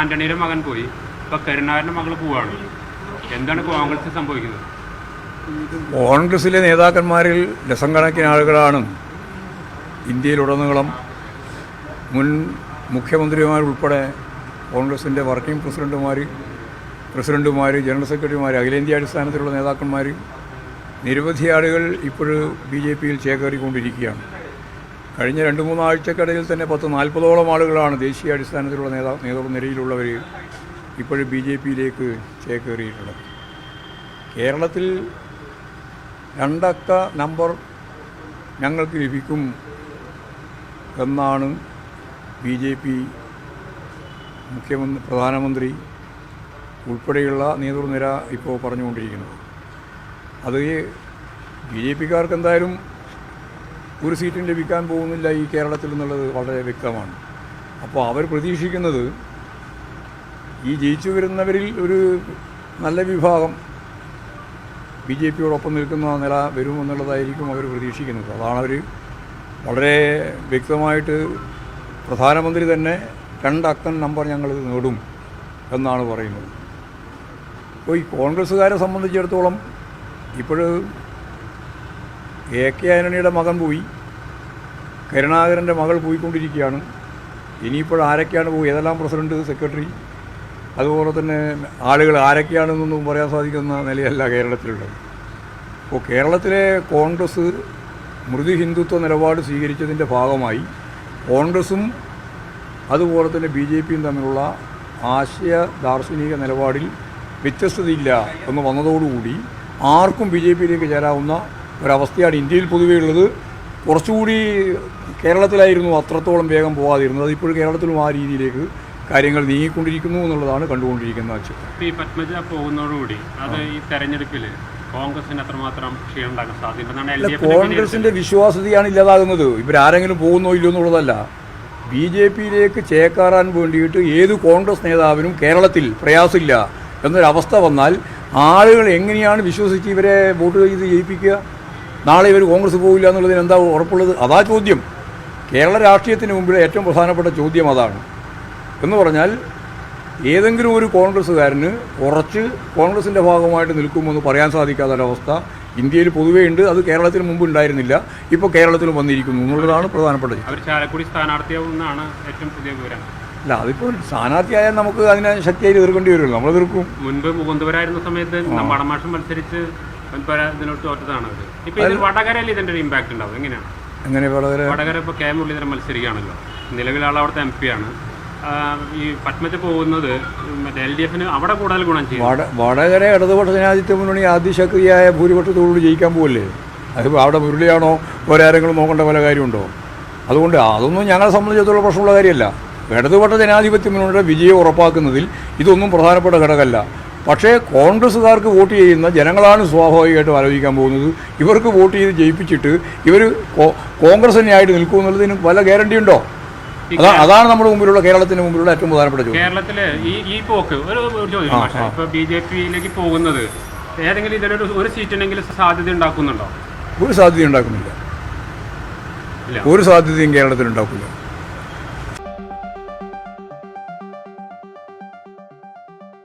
ആന്റണിയുടെ മകൻ പോയി. ഇപ്പൊ കരുണാകരന്റെ മകൾ പോവാണ്. എന്താണ് കോൺഗ്രസ് സംഭവിക്കുന്നത്? കോൺഗ്രസിലെ നേതാക്കന്മാരിൽ ലക്ഷക്കണക്കിന് ആളുകളാണ് ഇന്ത്യയിലുടനീളം മുൻ മുഖ്യമന്ത്രിമാരുൾപ്പെടെ കോൺഗ്രസിന്റെ വർക്കിംഗ് പ്രസിഡന്റുമാർ പ്രസിഡന്റുമാർ ജനറൽ സെക്രട്ടറിമാർ അഖിലേന്ത്യാ അടിസ്ഥാനത്തിലുള്ള നേതാക്കന്മാർ നിരവധി ആളുകൾ ഇപ്പോഴും ബി ജെ പിയിൽ ചേക്കേറിക്കൊണ്ടിരിക്കുകയാണ്. കഴിഞ്ഞ രണ്ട് മൂന്നാഴ്ചക്കിടയിൽ തന്നെ പത്ത് നാൽപ്പതോളം ആളുകളാണ് ദേശീയ അടിസ്ഥാനത്തിലുള്ള നേതാ നേതൃനിരയിലുള്ളവർ ഇപ്പോഴും ബി ജെ പിയിലേക്ക് ചേക്കേറിയിട്ടുള്ളത്. കേരളത്തിൽ രണ്ടക്ക നമ്പർ ഞങ്ങൾക്ക് ലഭിക്കും എന്നാണ് ബി ജെ പി മുഖ്യമന്ത്രി പ്രധാനമന്ത്രി ഉൾപ്പെടെയുള്ള നേതൃനിര ഇപ്പോൾ പറഞ്ഞുകൊണ്ടിരിക്കുന്നത്. അത് ബി ജെ പിക്കാർക്ക് എന്തായാലും ഒരു സീറ്റും ലഭിക്കാൻ പോകുന്നില്ല ഈ കേരളത്തിൽ എന്നുള്ളത് വളരെ വ്യക്തമാണ്. അപ്പോൾ അവർ പ്രതീക്ഷിക്കുന്നത് ഈ ജയിച്ചു വരുന്നവരിൽ ഒരു നല്ല വിഭാഗം ബി ജെ പിയോടൊപ്പം നിൽക്കുന്ന നില വരുമെന്നുള്ളതായിരിക്കും അവർ പ്രതീക്ഷിക്കുന്നത്. അതാണ് അവർ വളരെ വ്യക്തമായിട്ട് പ്രധാനമന്ത്രി തന്നെ രണ്ടക്കം നമ്പർ ഞങ്ങൾ നേടും എന്നാണ് പറയുന്നത്. അപ്പോൾ ഈ കോൺഗ്രസ്സുകാരെ സംബന്ധിച്ചിടത്തോളം ഇപ്പോൾ എ കെ ആന്റണിയുടെ മകൻ പോയി. കരുണാകരന്റെ മകൾ പോയിക്കൊണ്ടിരിക്കുകയാണ്. ഇനിയിപ്പോൾ ആരൊക്കെയാണ് പോയി? ഏതെല്ലാം പ്രസിഡന്റ് സെക്രട്ടറി? അതുപോലെ തന്നെ ആളുകൾ ആരൊക്കെയാണെന്നൊന്നും പറയാൻ സാധിക്കുന്ന നിലയല്ല കേരളത്തിലുള്ളത്. അപ്പോൾ കേരളത്തിലെ കോൺഗ്രസ് മൃദു ഹിന്ദുത്വ നിലപാട് സ്വീകരിച്ചതിന്റെ ഭാഗമായി കോൺഗ്രസും അതുപോലെ തന്നെ ബി ജെ പിയും തമ്മിലുള്ള ആശയ ദാർശനിക നിലപാടിൽ വ്യത്യസ്തതയില്ല എന്ന് വന്നതോടുകൂടി ആർക്കും ബി ജെ പിയിലേക്ക് ചേരാവുന്ന ഒരവസ്ഥയാണ് ഇന്ത്യയിൽ പൊതുവേ ഉള്ളത്. കുറച്ചുകൂടി കേരളത്തിലായിരുന്നു അത്രത്തോളം വേഗം പോകാതിരുന്നത് ഇപ്പോൾ കേരളത്തിലും ആ രീതിയിലേക്ക് കാര്യങ്ങൾ നീങ്ങിക്കൊണ്ടിരിക്കുന്നു എന്നുള്ളതാണ് കണ്ടുകൊണ്ടിരിക്കുന്ന ചിത്രം ഈ പത്മജ പോകുന്നതോടുകൂടി അത് ഈ തെരഞ്ഞെടുപ്പിൽ കോൺഗ്രസിന് അത്രമാത്രം ക്ഷീണമുണ്ടാക്കാൻ സാധ്യത കോൺഗ്രസിന്റെ വിശ്വാസ്യതയാണ് ഇല്ലാതാകുന്നത്. ഇവരാരെങ്കിലും പോകുന്നോ ഇല്ലയോ എന്നുള്ളതല്ല. ബി ജെ പിയിലേക്ക് ചേക്കാറാൻ വേണ്ടിയിട്ട് ഏത് കോൺഗ്രസ് നേതാവിനും കേരളത്തിൽ പ്രയാസമില്ല എന്നൊരവസ്ഥ വന്നാൽ ആളുകൾ എങ്ങനെയാണ് വിശ്വസിച്ച് ഇവരെ വോട്ട് ചെയ്ത് ജയിപ്പിക്കുക? നാളെ ഇവർ കോൺഗ്രസ് പോകില്ല എന്നുള്ളതിന് എന്താ ഉറപ്പുള്ളത്? അതാ ചോദ്യം. കേരള രാഷ്ട്രീയത്തിന് മുമ്പിൽ ഏറ്റവും പ്രധാനപ്പെട്ട ചോദ്യം അതാണ്. എന്ന് പറഞ്ഞാൽ ഏതെങ്കിലും ഒരു കോൺഗ്രസ്സുകാരന് കുറച്ച് കോൺഗ്രസിന്റെ ഭാഗമായിട്ട് നിൽക്കുമെന്ന് പറയാൻ സാധിക്കാത്ത ഒരവസ്ഥ ഇന്ത്യയിൽ പൊതുവേ ഉണ്ട്. അത് കേരളത്തിന് മുമ്പ് ഉണ്ടായിരുന്നില്ല. ഇപ്പോൾ കേരളത്തിൽ വന്നിരിക്കുന്നു എന്നുള്ളതാണ് പ്രധാനപ്പെട്ട അവർ ചാലക്കുടി സ്ഥാനാർത്ഥിയാവുന്നതാണ് ഏറ്റവും പുതിയ വിവരം. അല്ല അതിപ്പോൾ സ്ഥാനാർത്ഥിയായാൽ നമുക്ക് അതിനെ ശക്തിയായി എതിർക്കേണ്ടി വരുമല്ലോ. നമ്മൾ എതിർക്കും മുൻപ് മുകുന്ദപുരായിരുന്ന സമയത്ത് മടമാഷം മത്സരിച്ച് മുൻപ് ഇതിനോട് തോറ്റതാണ് അവർ ഇപ്പൊ ഇതിൽ വടകരയിൽ ഇതിന്റെ ഒരു ഇമ്പാക്ട് ഉണ്ടാവും. എങ്ങനെയാണ്? അങ്ങനെ വളരെ വടകര ഇപ്പോൾ കെ മുരളീധരൻ മത്സരിക്കുകയാണല്ലോ. നിലവിൽ ആൾ അവിടുത്തെ എം പി ആണ്. ഈ പത്മത്തെ പോകുന്നത് മറ്റേ എൽ ഡി എഫിന് അവിടെ കൂടുതൽ ഗുണം ചെയ്യും വട വടകര ഇടതുപക്ഷ ജനാധിപത്യ മുന്നണി അതിശക്തിയായ ഭൂരിപക്ഷത്തോടുകൂടി ജയിക്കാൻ പോകല്ലേ അതിപ്പോൾ അവിടെ മുരളിയാണോ? ഒരാരെങ്കിലും ആരെങ്കിലും നോക്കേണ്ട പല കാര്യമുണ്ടോ? അതുകൊണ്ട് അതൊന്നും ഞങ്ങളെ സംബന്ധിച്ചിടത്തോളം പ്രശ്നമുള്ള കാര്യമല്ല. ഇടതുപക്ഷ ജനാധിപത്യ മുന്നണിയുടെ വിജയം ഉറപ്പാക്കുന്നതിൽ ഇതൊന്നും പ്രധാനപ്പെട്ട ഘടകമല്ല. പക്ഷേ കോൺഗ്രസ്സുകാർക്ക് വോട്ട് ചെയ്യുന്ന ജനങ്ങളാണ് സ്വാഭാവികമായിട്ടും ആലോചിക്കാൻ പോകുന്നത്. ഇവർക്ക് വോട്ട് ചെയ്ത് ജയിപ്പിച്ചിട്ട് ഇവർ കോൺഗ്രസ് തന്നെയായിട്ട് നിൽക്കുമെന്നുള്ളതിന് വല്ല ഗ്യാരണ്ടി ഉണ്ടോ? അതാ അതാണ് നമ്മുടെ മുമ്പിലുള്ള കേരളത്തിന് മുമ്പിലുള്ള ഏറ്റവും പ്രധാനപ്പെട്ട ചോദ്യം. കേരളത്തിൽ ഈ ഈ പോക്ക് ഒരു ഇപ്പൊ ബി ജെ പിയിലേക്ക് പോകുന്നത് ഏതെങ്കിലും ഇതിലൊരു ഒരു സീറ്റ് ഉണ്ടെങ്കിൽ സാധ്യത ഉണ്ടാക്കുന്നുണ്ടോ? ഒരു സാധ്യത ഉണ്ടാക്കുന്നില്ല. ഒരു സാധ്യതയും കേരളത്തിൽ ഉണ്ടാക്കില്ല